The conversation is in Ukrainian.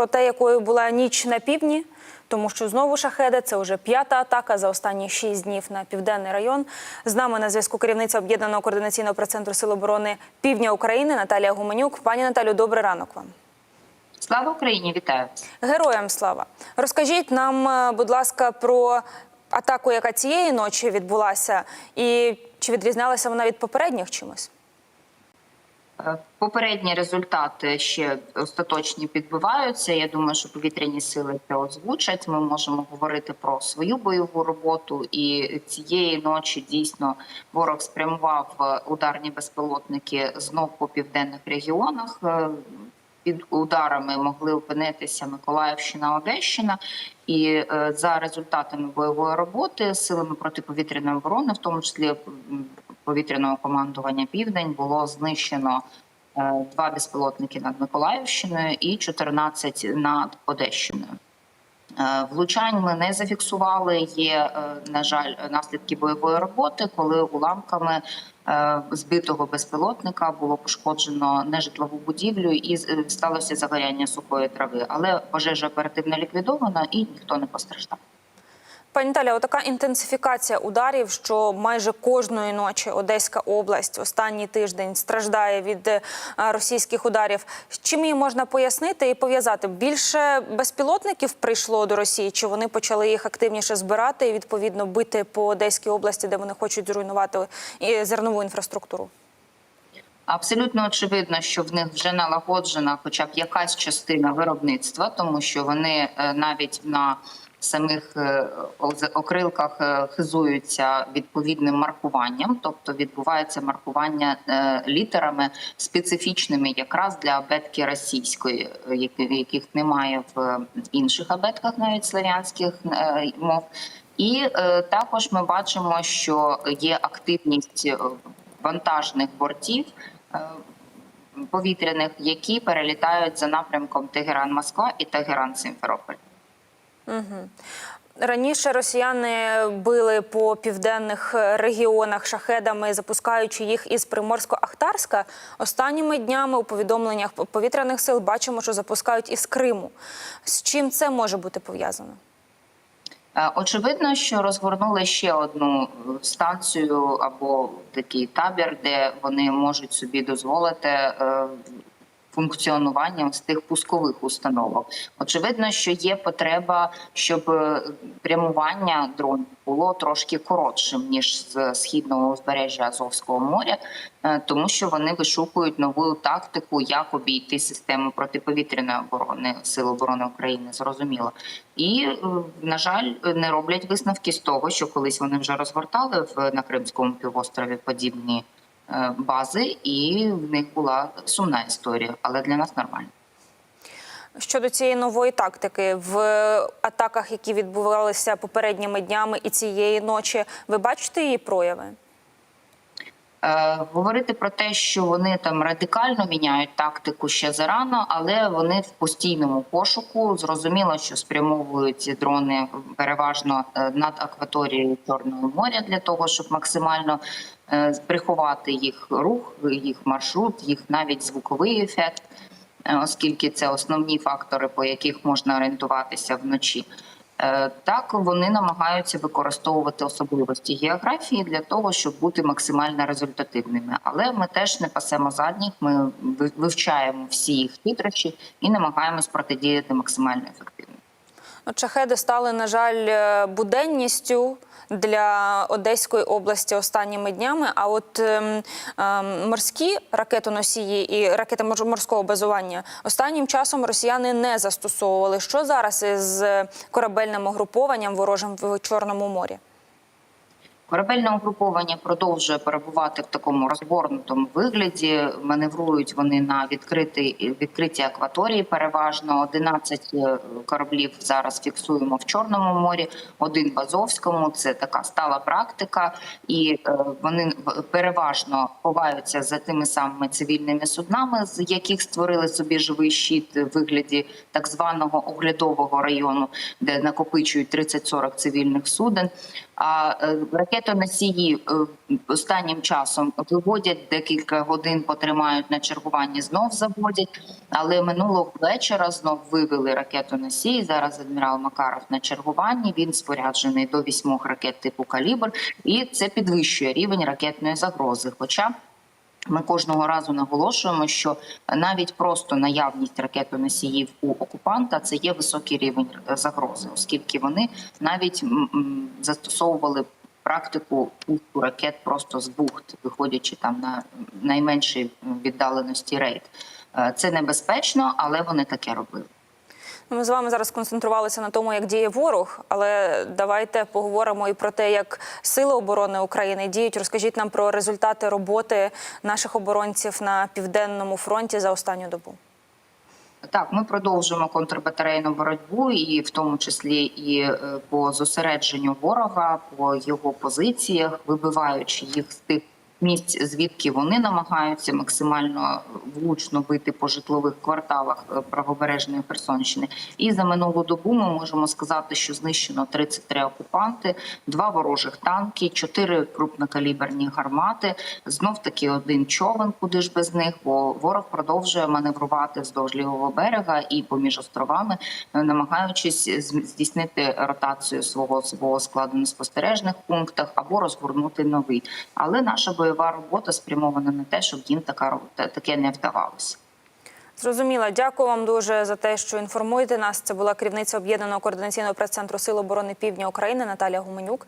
про те, якою була ніч на півдні, тому що знову шахеди це вже п'ята атака за останні шість днів на південний район. З нами на зв'язку керівниця об'єднаного координаційного прес-центру Сил оборони Півдня України Наталія Гуменюк. Пані Наталю, добрий ранок вам. Слава Україні, вітаю. Героям слава. Розкажіть нам, е, будь ласка, про атаку, яка цієї ночі відбулася, і чи відрізнялася вона від попередніх чимось? Е, Попередні результати ще остаточні підбиваються. Я думаю, що повітряні сили це озвучать. Ми можемо говорити про свою бойову роботу. І цієї ночі дійсно ворог спрямував е, ударні безпілотники знов по південних регіонах. Е, Під ударами могли опинитися Миколаївщина, Одещина, і за результатами бойової роботи силами протиповітряної оборони, в тому числі повітряного командування Південь, було знищено е, два безпілотники над Миколаївщиною і 14 над Одещиною. Е, Влучань ми не зафіксували. Є, е, на жаль, наслідки бойової роботи, коли уламками збитого безпілотника було пошкоджено нежитлову будівлю і сталося загоряння сухої трави. Але пожежа оперативно ліквідована і ніхто не постраждав. Пані Таля, отака інтенсифікація ударів, що майже кожної ночі Одеська область останній тиждень страждає від е, російських ударів. Чим її можна пояснити і пов'язати? Більше безпілотників прийшло до Росії, чи вони почали їх активніше збирати і відповідно бити по Одеській області, де вони хочуть зруйнувати зернову інфраструктуру? Абсолютно очевидно, що в них вже налагоджена, хоча б якась частина виробництва, тому що вони е, навіть на самих е, окрилках е, хизуються відповідним маркуванням, тобто відбувається маркування е, літерами специфічними якраз для абетки російської, яких немає в інших абетках, навіть слов'янських е, мов. І також ми бачимо, що є активність вантажних бортів повітряних, які перелітають за напрямком Тегеран-Москва і Тегеран-Симферополь. Раніше росіяни били по південних е, регіонах шахедами, запускаючи їх із Приморсько-Ахтарська. Останніми днями у повідомленнях повітряних сил бачимо, що запускають із Криму. З чим це може бути пов'язано? Е, Очевидно, що розгорнули ще одну е, станцію або такий табір, де вони можуть собі дозволити е, функціонування з тих пускових установок. Очевидно, що є потреба, щоб е, прямування дронів було трошки коротшим ніж з східного узбережжя Азовського моря, е, тому що вони вишукують нову тактику, як обійти систему протиповітряної оборони Сил оборони України. Зрозуміло, і е, на жаль, не роблять висновки з того, що колись вони вже розгортали в на Кримському півострові подібні бази, і в них була сумна історія, але для нас нормально. Щодо цієї нової тактики в атаках, які відбувалися попередніми днями і цієї ночі, ви бачите її прояви? Е, говорити про те, що вони там радикально міняють тактику ще зарано, але вони в постійному пошуку. Зрозуміло, що спрямовують дрони переважно е, над акваторією Чорного моря для того, щоб максимально е, приховати їх рух, їх маршрут, їх навіть звуковий ефект, оскільки це основні фактори, по яких можна орієнтуватися вночі. Е, Так, вони намагаються використовувати особливості географії для того, щоб бути максимально результативними. Але ми теж не пасемо задніх. Ми ви- вивчаємо всі їх хитрощі і намагаємось протидіяти максимально ефективно. Ну, Чахеди стали, на жаль, е, буденністю для Одеської області останніми днями. А от ем, морські ракетоносії і ракети мор- морського базування останнім часом росіяни не застосовували. Що зараз із е, корабельним угрупованням ворожим в Чорному морі? Корабельне угруповання продовжує перебувати в такому розгорнутому вигляді. Маневрують вони на відкритій відкритій акваторії. Переважно 11 е, кораблів зараз фіксуємо в Чорному морі, один в Азовському. Це така стала практика, і е, вони переважно ховаються за тими самими цивільними суднами, з яких створили собі живий щит в вигляді так званого оглядового району, де накопичують 30-40 цивільних суден. А е, ракети ракетоносії е, останнім часом виводять декілька годин, потримають на чергуванні, знов заводять. Але минулого вечора знов вивели ракетоносії. Зараз адмірал Макаров на чергуванні. Він споряджений до вісьмох ракет типу калібр, і це підвищує рівень ракетної загрози. Хоча ми кожного разу наголошуємо, що навіть просто наявність ракетоносіїв у окупанта це є високий рівень загрози, оскільки вони навіть застосовували практику пуску ракет просто з бухт, виходячи там на найменшій віддаленості рейд. Е, Це небезпечно, але вони таке робили. Ну, Ми з вами зараз концентрувалися на тому, як діє ворог, але давайте поговоримо і про те, як сили оборони України діють. Розкажіть нам про результати роботи наших оборонців на південному фронті за останню добу. Так, ми продовжуємо контрбатарейну боротьбу, і в тому числі і е, по зосередженню ворога, по його позиціях, вибиваючи їх з тих місць, звідки вони намагаються максимально влучно бити по житлових кварталах е, правобережної Херсонщини. І за минулу добу ми можемо сказати, що знищено 33 окупанти, два ворожих танки, чотири крупнокаліберні гармати. Знов таки один човен, куди ж без них, бо ворог продовжує маневрувати вздовж лівого берега і поміж островами, е, намагаючись здійснити ротацію свого особового складу на спостережних пунктах або розгорнути новий. Але наша бойова робота спрямована на те, щоб їм така таке не вдавалося. Зрозуміла. Дякую вам дуже за те, що інформуєте нас. Це була керівниця об'єднаного координаційного прес-центру Сил оборони Півдня України Наталія Гуменюк.